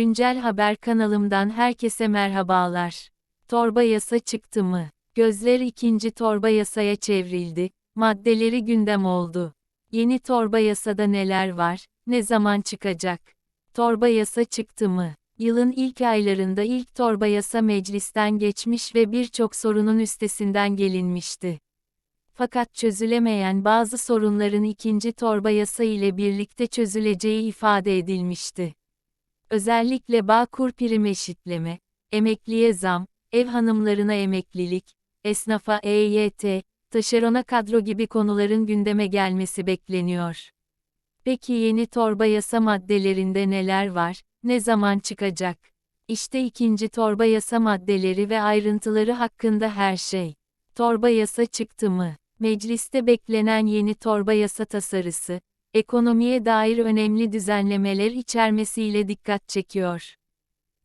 Güncel Haber kanalımdan herkese merhabalar. Torba yasa çıktı mı? Gözler ikinci torba yasaya çevrildi, maddeleri gündem oldu. Yeni torba yasada neler var, ne zaman çıkacak? Torba yasa çıktı mı? Yılın ilk aylarında ilk torba yasa meclisten geçmiş ve birçok sorunun üstesinden gelinmişti. Fakat çözülemeyen bazı sorunların ikinci torba yasa ile birlikte çözüleceği ifade edilmişti. Özellikle Bağkur prim eşitleme, emekliye zam, ev hanımlarına emeklilik, esnafa EYT, taşerona kadro gibi konuların gündeme gelmesi bekleniyor. Peki yeni torba yasa maddelerinde neler var, ne zaman çıkacak? İşte ikinci torba yasa maddeleri ve ayrıntıları hakkında her şey. Torba yasa çıktı mı? Mecliste beklenen yeni torba yasa tasarısı, ekonomiye dair önemli düzenlemeler içermesiyle dikkat çekiyor.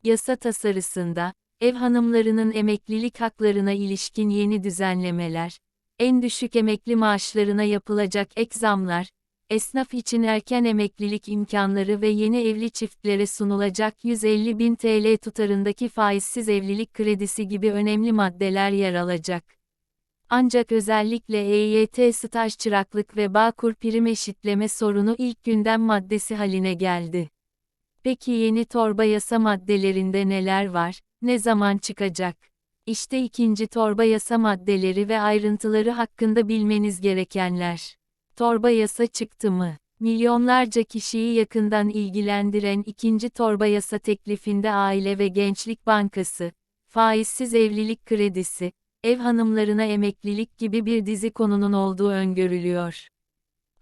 Yasa tasarısında, ev hanımlarının emeklilik haklarına ilişkin yeni düzenlemeler, en düşük emekli maaşlarına yapılacak ek zamlar, esnaf için erken emeklilik imkanları ve yeni evli çiftlere sunulacak 150 bin TL tutarındaki faizsiz evlilik kredisi gibi önemli maddeler yer alacak. Ancak özellikle EYT staj çıraklık ve Bağkur prim eşitleme sorunu ilk gündem maddesi haline geldi. Peki yeni torba yasa maddelerinde neler var, ne zaman çıkacak? İşte ikinci torba yasa maddeleri ve ayrıntıları hakkında bilmeniz gerekenler. Torba yasa çıktı mı? Milyonlarca kişiyi yakından ilgilendiren ikinci torba yasa teklifinde Aile ve Gençlik Bankası, faizsiz evlilik kredisi, ev hanımlarına emeklilik gibi bir dizi konunun olduğu öngörülüyor.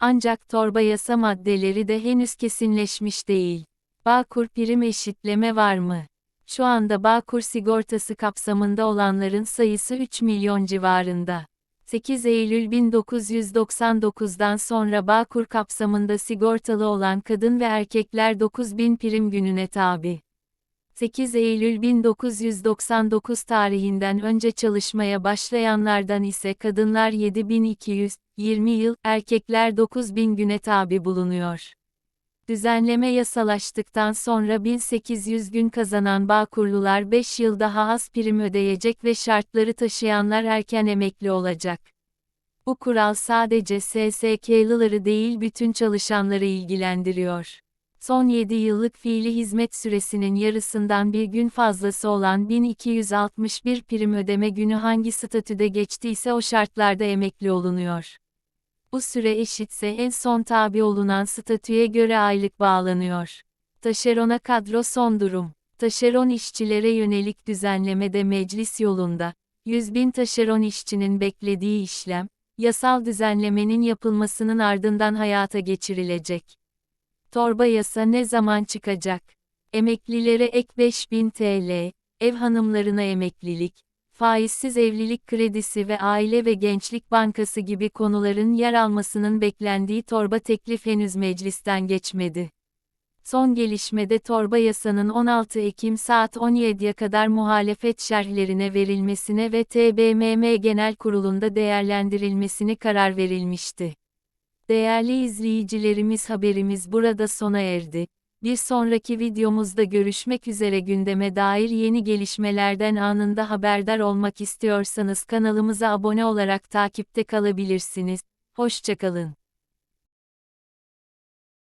Ancak torba yasa maddeleri de henüz kesinleşmiş değil. Bağkur prim eşitleme var mı? Şu anda Bağkur sigortası kapsamında olanların sayısı 3 milyon civarında. 8 Eylül 1999'dan sonra Bağkur kapsamında sigortalı olan kadın ve erkekler 9000 prim gününe tabi. 8 Eylül 1999 tarihinden önce çalışmaya başlayanlardan ise kadınlar 7220 yıl, erkekler 9000 güne tabi bulunuyor. Düzenleme yasalaştıktan sonra 1800 gün kazanan Bağkurlular 5 yıl daha az prim ödeyecek ve şartları taşıyanlar erken emekli olacak. Bu kural sadece SSK'lıları değil bütün çalışanları ilgilendiriyor. Son 7 yıllık fiili hizmet süresinin yarısından bir gün fazlası olan 1261 prim ödeme günü hangi statüde geçtiyse o şartlarda emekli olunuyor. Bu süre eşitse en son tabi olunan statüye göre aylık bağlanıyor. Taşerona kadro son durum. Taşeron işçilere yönelik düzenlemede meclis yolunda, 100 bin taşeron işçinin beklediği işlem, yasal düzenlemenin yapılmasının ardından hayata geçirilecek. Torba yasa ne zaman çıkacak? Emeklilere ek 5000 TL, ev hanımlarına emeklilik, faizsiz evlilik kredisi ve Aile ve Gençlik Bankası gibi konuların yer almasının beklendiği torba teklif henüz meclisten geçmedi. Son gelişmede torba yasanın 16 Ekim saat 17'ye kadar muhalefet şerhlerine verilmesine ve TBMM Genel Kurulu'nda değerlendirilmesini karar verilmişti. Değerli izleyicilerimiz haberimiz burada sona erdi. Bir sonraki videomuzda görüşmek üzere gündeme dair yeni gelişmelerden anında haberdar olmak istiyorsanız kanalımıza abone olarak takipte kalabilirsiniz. Hoşçakalın.